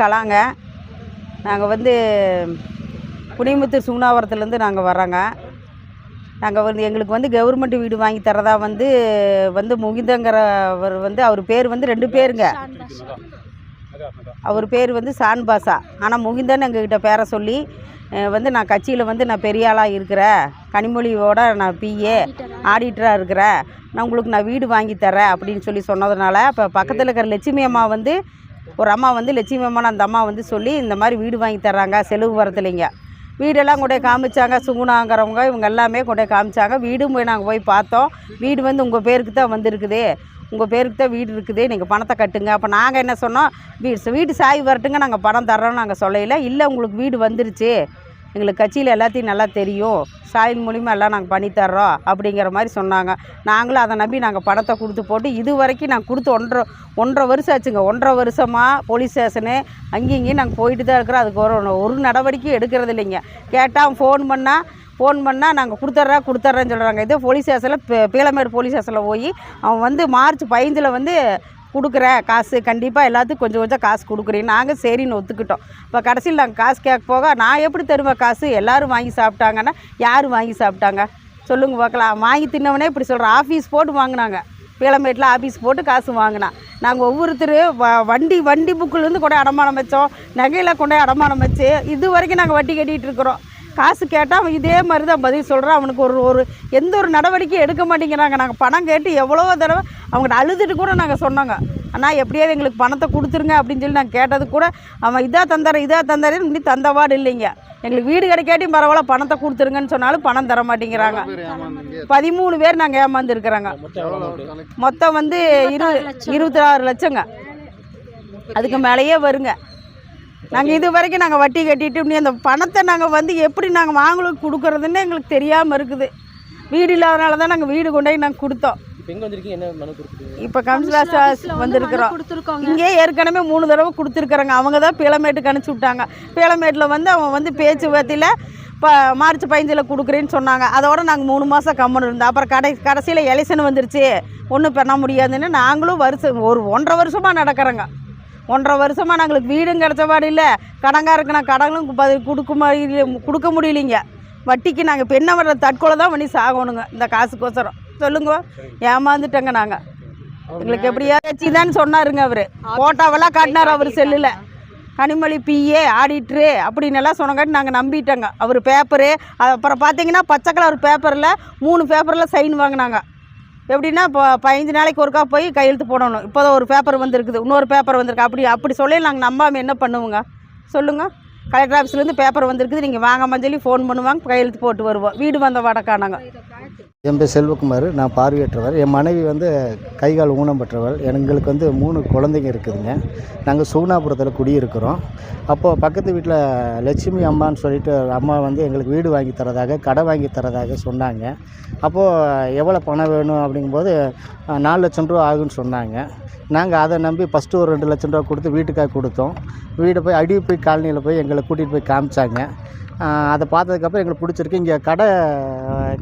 கலாங்க. நாங்கள் வந்து குடிமுத்தூர் சுகுணாவரத்துலேருந்து நாங்கள் வரோங்க நாங்கள் வந்து எங்களுக்கு வந்து கவர்மெண்ட் வீடு வாங்கி தரதா வந்து வந்து முகிந்தங்கிறவர் வந்து அவர் பேர் வந்து ரெண்டு பேருங்க. அவர் பேர் வந்து சான்பாசா ஆனால் முகிந்தன் எங்ககிட்ட பேரை சொல்லி வந்து நான் கட்சியில் வந்து நான் பெரிய ஆளாக இருக்கிறேன் கனிமொழியோட நான் பிஏ ஆடிட்டராக இருக்கிறேன் நான் உங்களுக்கு நான் வீடு வாங்கி தரேன் அப்படின்னு சொல்லி சொன்னதுனால இப்போ பக்கத்தில் இருக்கிற லட்சுமி அம்மா வந்து ஒரு அம்மா வந்து லட்சுமி அம்மான்னு அந்த அம்மா வந்து சொல்லி இந்த மாதிரி வீடு வாங்கி தர்றாங்க செலவு வரதில்லைங்க வீடெல்லாம் கூட காமிச்சாங்க சுகுணாங்கிறவங்க இவங்க எல்லாமே கூட காமிச்சாங்க. வீடும் போய் நாங்கள் போய் பார்த்தோம். வீடு வந்து உங்கள் பேருக்கு தான் வந்துருக்குது. உங்கள் பேருக்கு தான் வீடு இருக்குது நீங்கள் பணத்தை கட்டுங்க. அப்போ நாங்கள் என்ன சொன்னோம்? வீடு வீட்டு சாய் வரட்டுங்க நாங்கள் பணம் தர்றோம்னு நாங்கள் சொல்லல. இல்லை உங்களுக்கு வீடு வந்துருச்சு. எங்களுக்கு கட்சியில் எல்லாத்தையும் நல்லா தெரியும். சாயின் மூலிமா எல்லாம் நாங்கள் பண்ணித்தர்றோம் அப்படிங்கிற மாதிரி சொன்னாங்க. நாங்களும் அதை நம்பி நாங்கள் பணத்தை கொடுத்து போட்டு இது வரைக்கும் நாங்கள் கொடுத்து ஒன்றரை ஒன்றரை வருஷம் ஆச்சுங்க. ஒன்றரை வருஷமாக போலீஸ் ஸ்டேஷனு அங்கேயும் இங்கேயும் நாங்கள் போயிட்டு தான் இருக்கிறோம். அதுக்கு ஒரு ஒரு நடவடிக்கையும் எடுக்கிறது இல்லைங்க. கேட்டால் ஃபோன் பண்ணால் ஃபோன் பண்ணால் நாங்கள் கொடுத்துட்றா கொடுத்துட்றேன்னு சொல்கிறாங்க இதே போலீஸ் ஸ்டேஷனில் பே- பீளமேடு போலீஸ் ஸ்டேஷனில் போய் அவன் வந்து மார்ச் பதினஞ்சில் வந்து கொடுக்குறேன் காசு கண்டிப்பாக எல்லாத்துக்கும் கொஞ்சம் கொஞ்சம் காசு கொடுக்குறேன். நாங்கள் சரின்னு ஒத்துக்கிட்டோம். இப்போ கடைசியில் நாங்கள் காசு கேட்க போக நான் எப்படி தருவேன் காசு? எல்லோரும் வாங்கி சாப்பிட்டாங்கன்னா யார் வாங்கி சாப்பிட்டாங்க? சொல்லுங்க பார்க்கலாம். வாங்கி தின்னவனே இப்படி சொல்கிறேன் ஆஃபீஸ் போட்டு வாங்கினாங்க. பீளம்பேட்டில் ஆஃபீஸ் போட்டு காசு வாங்கினான். நாங்கள் ஒவ்வொருத்தர் வ வண்டி வண்டி புக்கிலேருந்து கொண்டு அடமானம் வச்சோம். நகையில் கொண்டு அடமானம் வச்சு இது வரைக்கும் நாங்கள் வட்டி கட்டிகிட்டு இருக்கிறோம். காசு கேட்டால் அவன் இதே மாதிரி தான் பதில் சொல்கிறான் அவனுக்கு ஒரு ஒரு எந்த ஒரு நடவடிக்கையும் எடுக்க மாட்டேங்கிறாங்க. நாங்கள் பணம் கேட்டு எவ்வளோ தடவை அவங்கள்ட்ட அழுதுட்டு கூட நாங்கள் சொன்னாங்க. அண்ணா எப்படியாவது எங்களுக்கு பணத்தை கொடுத்துருங்க அப்படின்னு சொல்லி நாங்கள் கேட்டது கூட அவன் இதா தந்தார இதா தந்தாரேன்னு இன்னும் தந்தவாடு இல்லைங்க. எங்களுக்கு வீடு கிடைக்காட்டியும் பரவாயில்ல பணத்தை கொடுத்துருங்கன்னு சொன்னாலும் பணம் தர மாட்டேங்கிறாங்க. பதிமூணு பேர் நாங்கள் ஏமாந்துருக்குறோங்க. மொத்தம் வந்து இரு இருபத்தி ஆறு லட்சங்க. அதுக்கு மேலேயே வருங்க. நாங்கள் இது வரைக்கும் நாங்கள் வட்டி கட்டிட்டு அந்த பணத்தை நாங்கள் வந்து எப்படி நாங்கள் வாங்கலுக்கு கொடுக்குறதுன்னு எங்களுக்கு தெரியாமல் இருக்குது. வீடு இல்லாதனால தான் நாங்கள் வீடு கொண்டு போய் நாங்கள் கொடுத்தோம். இப்போ கம்ஸ்லாஸ் வந்திருக்கிறோம். இங்கே ஏற்கனவே மூணு தடவை கொடுத்துருக்குறாங்க. அவங்க தான் பீளமேட்டுக்கு அனுப்பிச்சி விட்டாங்க. பீளமேட்டில் வந்து அவன் வந்து பேச்சுவார்த்தையில் இப்போ மார்ச் பதினஞ்சில் கொடுக்குறேன்னு சொன்னாங்க. அதோட நாங்கள் மூணு மாதம் கம்மன் இருந்தோம். அப்புறம் கடை கடைசியில் எலெக்ஷன் வந்துருச்சு. ஒன்றும் பண்ண முடியாதுன்னு நாங்களும் வருஷம் ஒரு ஒன்றரை வருஷமாக நடக்கிறோங்க. ஒன்றரை வருஷமாக நாங்களுக்கு வீடும் கிடச்ச பாடு இல்லை. கடங்காருக்கு நான் கடனும் கொடுக்க முடியல கொடுக்க முடியலைங்க. வட்டிக்கு நாங்கள் பெண்ணை வர்ற தற்கொலை தான் பண்ணி சாகணுங்க இந்த காசுக்கோசரம். சொல்லுங்க. ஏமாந்துட்டோங்க நாங்கள் எங்களுக்கு எப்படியா தான் சொன்னாருங்க அவர். ஃபோட்டோவெல்லாம் காட்டினார் அவர் செல்லில். கனிமொழி பிஏ ஆடிட்ரு அப்படின்னு எல்லாம் சொன்னங்காட்டி நாங்கள் நம்பிட்டோங்க. அவர் பேப்பரு அப்புறம் பார்த்தீங்கன்னா பச்சை கலர் பேப்பரில் மூணு பேப்பரில் சைன் வாங்கினாங்க. எப்படின்னா இப்போ பதினஞ்சு நாளைக்கு ஒருக்கா போய் கையெழுத்து போடணும். இப்போ ஒரு பேப்பர் வந்திருக்குது. இன்னொரு பேப்பர் வந்திருக்கு. அப்படி அப்படி சொல்லி நாங்கள் நம்பாமல் என்ன பண்ணுவோங்க? சொல்லுங்கள் கலெக்டர் ஆஃபீஸ்லேருந்து பேப்பர் வந்திருக்குது. நீங்கள் வாங்க சொல்லி ஃபோன் பண்ணுவாங்க. கையெழுத்து போட்டு வருவோம். வீடு வந்த வடக்கானாங்க. என் பேர் செல்வகுமார். நான் பார்வையற்றவர். என் மனைவி வந்து கை கால் ஊனம் பெற்றவர் எங்களுக்கு வந்து மூணு குழந்தைங்க இருக்குதுங்க. நாங்கள் சுகுணாபுரத்தில் குடியிருக்கிறோம். அப்போது பக்கத்து வீட்டில் லட்சுமி அம்மான்னு சொல்லிட்டு அம்மா வந்து எங்களுக்கு வீடு வாங்கி தரதாக கடை வாங்கி தரதாக சொன்னாங்க. அப்போது எவ்வளோ பணம் வேணும் அப்படிங்கும்போது நாலு லட்சம் ரூபா ஆகுன்னு சொன்னாங்க. நாங்கள் அதை நம்பி ஃபஸ்ட்டு ஒரு ரெண்டு லட்சம் ரூபா கொடுத்து வீட்டுக்காக கொடுத்தோம். வீடு போய் அடி போய் காலனியில் போய் எங்களை கூட்டிகிட்டு போய் காமிச்சாங்க. அதை பார்த்ததுக்கப்புறம் எங்களுக்கு பிடிச்சிருக்கு. இங்கே கடை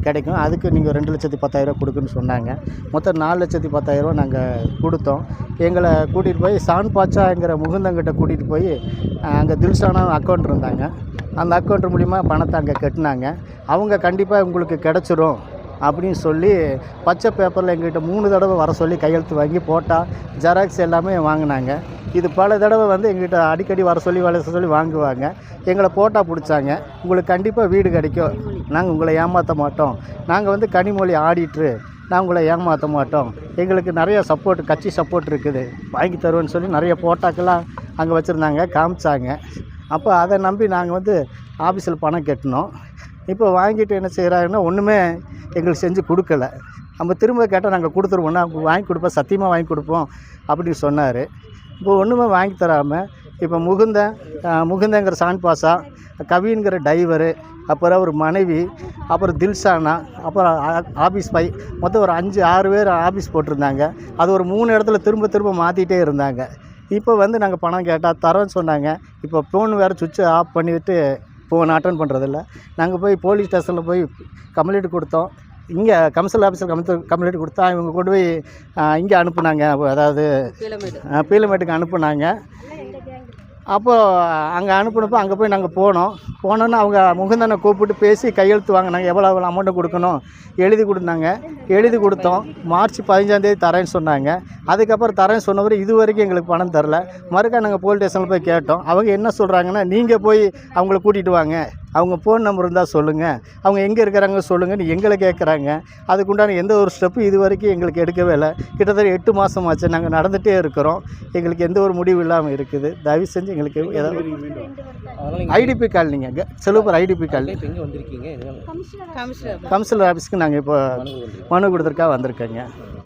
கிடைக்கும். அதுக்கு நீங்கள் ரெண்டு லட்சத்தி பத்தாயிரரூவா கொடுக்குன்னு சொன்னாங்க. மொத்தம் நாலு லட்சத்தி பத்தாயிரரூவா நாங்கள் கொடுத்தோம். எங்களை கூட்டிகிட்டு போய் சான் பாச்சாங்கிற முகுந்தங்கிட்ட கூட்டிகிட்டு போய் அங்கே தில்ஷானா அக்கௌண்ட் இருந்தாங்க. அந்த அக்கௌண்ட் மூலிமா பணத்தை அங்கே கட்டினாங்க. அவங்க கண்டிப்பாக உங்களுக்கு கிடச்சிரும். அப்படின்னு சொல்லி பச்சை பேப்பரில் எங்கிட்ட மூணு தடவை வர சொல்லி கையெழுத்து வாங்கி போட்டால் ஜெராக்ஸ் எல்லாமே வாங்கினாங்க. இது பல தடவை வந்து எங்ககிட்ட அடிக்கடி வர சொல்லி வர சொல்லி வாங்குவாங்க. எங்களை போட்டா பிடிச்சாங்க. உங்களுக்கு கண்டிப்பாக வீடு கிடைக்கும். நாங்கள் உங்களை ஏமாற்ற மாட்டோம். நாங்கள் வந்து கனிமொழி ஆடிட்ரு. நான் உங்களை ஏமாற்ற மாட்டோம். எங்களுக்கு நிறைய சப்போர்ட் கட்சி சப்போர்ட் இருக்குது. வாங்கி தருவேன்னு சொல்லி நிறைய போட்டாக்கெல்லாம் அங்கே வச்சுருந்தாங்க காமிச்சாங்க. அப்போ அதை நம்பி நாங்கள் வந்து ஆஃபீஸில் பணம் கட்டினோம். இப்போ வாங்கிட்டு என்ன செய்கிறாங்கன்னா ஒன்றுமே எங்களுக்கு செஞ்சு கொடுக்கல. நம்ம திரும்ப கேட்டால் நாங்கள் கொடுத்துருவோம்னா வாங்கி கொடுப்போம் சத்தியமாக வாங்கி கொடுப்போம் அப்படின்னு சொன்னார். இப்போ ஒன்றுமே வாங்கி தராமல் இப்போ முகுந்தன் முகுந்தங்கிற சான் பாசா கவிங்கிற டிரைவரு அப்புறம் ஒரு மனைவி அப்புறம் தில்ஷானா அப்புறம் ஆஃபீஸ் பை மொத்தம் ஒரு அஞ்சு ஆறு பேர் ஆஃபீஸ் போட்டிருந்தாங்க. அது ஒரு மூணு இடத்துல திரும்ப திரும்ப மாற்றிட்டே இருந்தாங்க. இப்போ வந்து நாங்கள் பணம் கேட்டால் தரோன்னு சொன்னாங்க. இப்போ ஃபோன் வேறு சுவிட்சை ஆஃப் பண்ணிவிட்டு ஃபோன் அட்டன் பண்ணுறதில்ல நாங்கள் போய் போலீஸ் ஸ்டேஷனில் போய் கம்ப்ளைண்ட் கொடுத்தோம். இங்கே கமிஷன் ஆஃபீஸில் கம்ப்ள கம்ப்ளைண்ட் கொடுத்தா இவங்க கொண்டு போய் இங்கே அனுப்புனாங்க. அதாவது பீலமேட்டுக்கு. அனுப்புனாங்க. அப்போது அங்கே அனுப்புனப்போ அங்கே போய் நாங்கள் போனோம். போனோன்னு அவங்க முகுந்தனை கூப்பிட்டு பேசி கையெழுத்து வாங்கினாங்க. எவ்வளோ எவ்வளோ அமௌண்ட்டை கொடுக்கணும்? எழுதி கொடுத்தாங்க. எழுதி கொடுத்தோம். மார்ச் பதினஞ்சாந்தேதி தரேன்னு சொன்னாங்க. அதுக்கப்புறம் தரேன்னு சொன்னவர் இது வரைக்கும் எங்களுக்கு பணம் தரல. மறுக்கா நாங்கள் போலீஸ் ஸ்டேஷனில் போய் கேட்டோம். அவங்க என்ன சொல்கிறாங்கன்னா நீங்கள் போய் அவங்கள கூட்டிகிட்டு வாங்க. அவங்க ஃபோன் நம்பர் இருந்தால் சொல்லுங்கள் அவங்க எங்கே இருக்கிறாங்க சொல்லுங்கன்னு எங்களை கேட்குறாங்க அதுக்குண்டான எந்த ஒரு ஸ்டெப்பும் இது வரைக்கும் எங்களுக்கு எடுக்கவே இல்லை. கிட்டத்தட்ட எட்டு மாதம் ஆச்சு. நாங்கள் நடந்துகிட்டே இருக்கிறோம். எங்களுக்கு எந்த ஒரு முடிவு இல்லாமல் இருக்குது. தயவு செஞ்சு எங்களுக்கு ஏதாவது ஐடிபி காலனிங்க செலுப்பர் ஐடிபி காலனி கவுன்சிலர் ஆஃபீஸ்க்கு நாங்கள் இப்போ மனு கொடுத்துருக்கா வந்திருக்கேங்க.